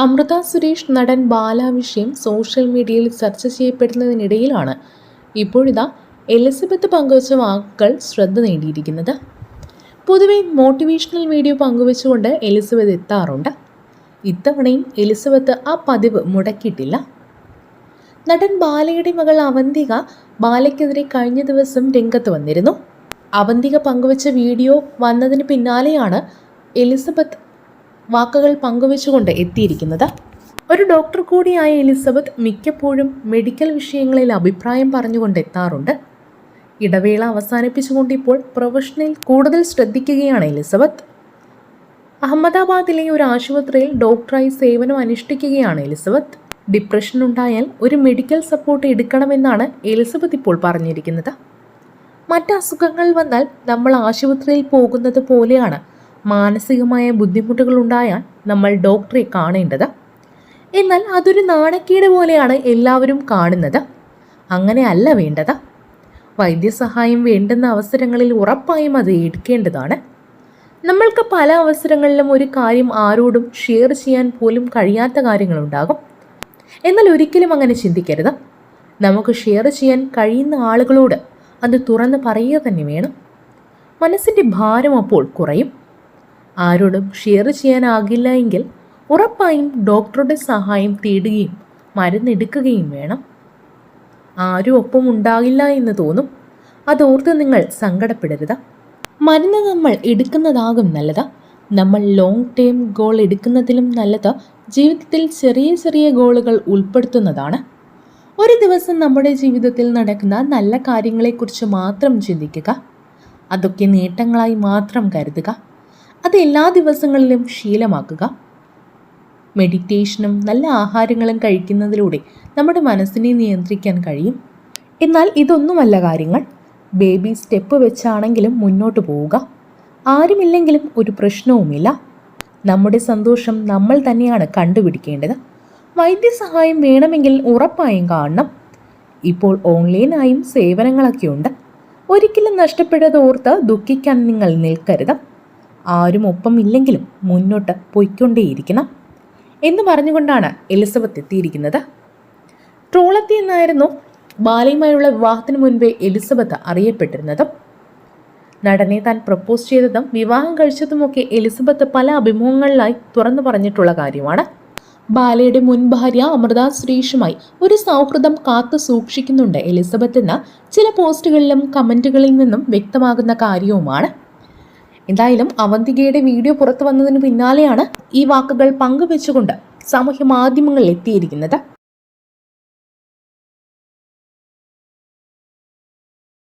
അമൃത സുരേഷ് നടൻ ബാലാവിഷയം സോഷ്യൽ മീഡിയയിൽ ചർച്ച ചെയ്യപ്പെടുന്നതിനിടയിലാണ്. ഇപ്പോഴിതാ എലിസബത്ത് പങ്കുവച്ച വാക്കുകൾ ശ്രദ്ധ നേടിയിരിക്കുന്നത്. പൊതുവെ മോട്ടിവേഷണൽ വീഡിയോ പങ്കുവച്ചുകൊണ്ട് എലിസബത്ത് എത്താറുണ്ട്. ഇത്തവണയും എലിസബത്ത് ആ പതിവ് മുടക്കിയിട്ടില്ല. നടൻ ബാലയുടെ മകൾ അവന്തിക ബാലയ്ക്കെതിരെ കഴിഞ്ഞ ദിവസം രംഗത്ത് വന്നിരുന്നു. അവന്തിക പങ്കുവച്ച വീഡിയോ വന്നതിന് പിന്നാലെയാണ് എലിസബത്ത് വാക്കുകൾ പങ്കുവച്ചുകൊണ്ട് എത്തിയിരിക്കുന്നത്. ഒരു ഡോക്ടർ കൂടിയായ എലിസബത്ത് മിക്കപ്പോഴും മെഡിക്കൽ വിഷയങ്ങളിൽ അഭിപ്രായം പറഞ്ഞുകൊണ്ട് എത്താറുണ്ട് ഇടവേള അവസാനിപ്പിച്ചുകൊണ്ട് ഇപ്പോൾ പ്രൊഫഷനിൽ കൂടുതൽ ശ്രദ്ധിക്കുകയാണ് എലിസബത്ത്. അഹമ്മദാബാദിലെ ഒരു ആശുപത്രിയിൽ ഡോക്ടറായി സേവനം അനുഷ്ഠിക്കുകയാണ് എലിസബത്ത്. ഡിപ്രഷൻ ഉണ്ടായാൽ ഒരു മെഡിക്കൽ സപ്പോർട്ട് എടുക്കണമെന്നാണ് എലിസബത്ത് ഇപ്പോൾ പറഞ്ഞിരിക്കുന്നത്. മറ്റ് അസുഖങ്ങൾ വന്നാൽ നമ്മൾ ആശുപത്രിയിൽ പോകുന്നത് പോലെയാണ് മാനസികമായ ബുദ്ധിമുട്ടുകൾ ഉണ്ടായാൽ നമ്മൾ ഡോക്ടറെ കാണേണ്ടത്. എന്നാൽ അതൊരു നാണക്കേട് പോലെയാണ് എല്ലാവരും കാണുന്നത്. അങ്ങനെ അല്ല വേണ്ടത്. വൈദ്യസഹായം വേണ്ടുന്ന അവസരങ്ങളിൽ ഉറപ്പായും അത് എടുക്കേണ്ടതാണ്. നമ്മൾക്ക് പല അവസരങ്ങളിലും ഒരു കാര്യം ആരോടും ഷെയർ ചെയ്യാൻ പോലും കഴിയാത്ത കാര്യങ്ങളുണ്ടാകും. എന്നാൽ ഒരിക്കലും അങ്ങനെ ചിന്തിക്കരുത്. നമുക്ക് ഷെയർ ചെയ്യാൻ കഴിയുന്ന ആളുകളോട് അത് തുറന്ന് പറയുക തന്നെ വേണം. മനസ്സിന്റെ ഭാരം അപ്പോൾ കുറയും. ആരോടും ഷെയർ ചെയ്യാനാകില്ല എങ്കിൽ ഉറപ്പായും ഡോക്ടറുടെ സഹായം തേടുകയും മരുന്നെടുക്കുകയും വേണം. ആരും ഒപ്പം ഉണ്ടാകില്ല എന്ന് തോന്നും. അതോർത്ത് നിങ്ങൾ സങ്കടപ്പെടരുത്. മരുന്ന് നമ്മൾ എടുക്കുന്നതാകും നല്ലത്. നമ്മൾ ലോങ് ടേം ഗോൾ എടുക്കുന്നതിലും നല്ലത് ജീവിതത്തിൽ ചെറിയ ചെറിയ ഗോളുകൾ ഉൾപ്പെടുത്തുന്നതാണ്. ഒരു ദിവസം നമ്മുടെ ജീവിതത്തിൽ നടക്കുന്ന നല്ല കാര്യങ്ങളെക്കുറിച്ച് മാത്രം ചിന്തിക്കുക. അതൊക്കെ നേട്ടങ്ങളായി മാത്രം കരുതുക. അത് എല്ലാ ദിവസങ്ങളിലും ശീലമാക്കുക. മെഡിറ്റേഷനും നല്ല ആഹാരങ്ങളും കഴിക്കുന്നതിലൂടെ നമ്മുടെ മനസ്സിനെ നിയന്ത്രിക്കാൻ കഴിയും. എന്നാൽ ഇതൊന്നുമല്ല കാര്യങ്ങൾ. ബേബി സ്റ്റെപ്പ് വെച്ചാണെങ്കിലും മുന്നോട്ട് പോവുക. ആരുമില്ലെങ്കിലും ഒരു പ്രശ്നവുമില്ല. നമ്മുടെ സന്തോഷം നമ്മൾ തന്നെയാണ് കണ്ടുപിടിക്കേണ്ടത്. വൈദ്യസഹായം വേണമെങ്കിൽ ഉറപ്പായും കാണണം. ഇപ്പോൾ ഓൺലൈനായും സേവനങ്ങളൊക്കെ ഉണ്ട് ഒരിക്കലും നഷ്ടപ്പെട്ടത് ഓർത്ത് ദുഃഖിക്കാൻ നിങ്ങൾ നിൽക്കരുത്. ആരും ഒപ്പം ഇല്ലെങ്കിലും മുന്നോട്ട് പൊയ്ക്കൊണ്ടേയിരിക്കണം എന്ന് പറഞ്ഞുകൊണ്ടാണ് എലിസബത്ത് എത്തിയിരിക്കുന്നത്. ട്രോളത്തി എന്നായിരുന്നു ബാലയുമായുള്ള വിവാഹത്തിന് മുൻപേ എലിസബത്ത് അറിയപ്പെട്ടിരുന്നത്. നടനെ താൻ പ്രപ്പോസ് ചെയ്തതും വിവാഹം കഴിച്ചതുമൊക്കെ എലിസബത്ത് പല അഭിമുഖങ്ങളിലായി തുറന്നു പറഞ്ഞിട്ടുള്ള കാര്യമാണ്. ബാലയുടെ മുൻ ഭാര്യ അമൃത സുരേഷുമായി ഒരു സൗഹൃദം കാത്തു സൂക്ഷിക്കുന്നുണ്ട് എലിസബത്ത് എന്ന ചില പോസ്റ്റുകളിലും കമന്റുകളിൽ നിന്നും വ്യക്തമാകുന്ന കാര്യവുമാണ്. എന്തായാലും അവന്തികയുടെ വീഡിയോ പുറത്തു വന്നതിന് പിന്നാലെയാണ് ഈ വാക്കുകൾ പങ്കുവെച്ചുകൊണ്ട് സാമൂഹ്യ മാധ്യമങ്ങളിൽ എത്തിയിരിക്കുന്നത്.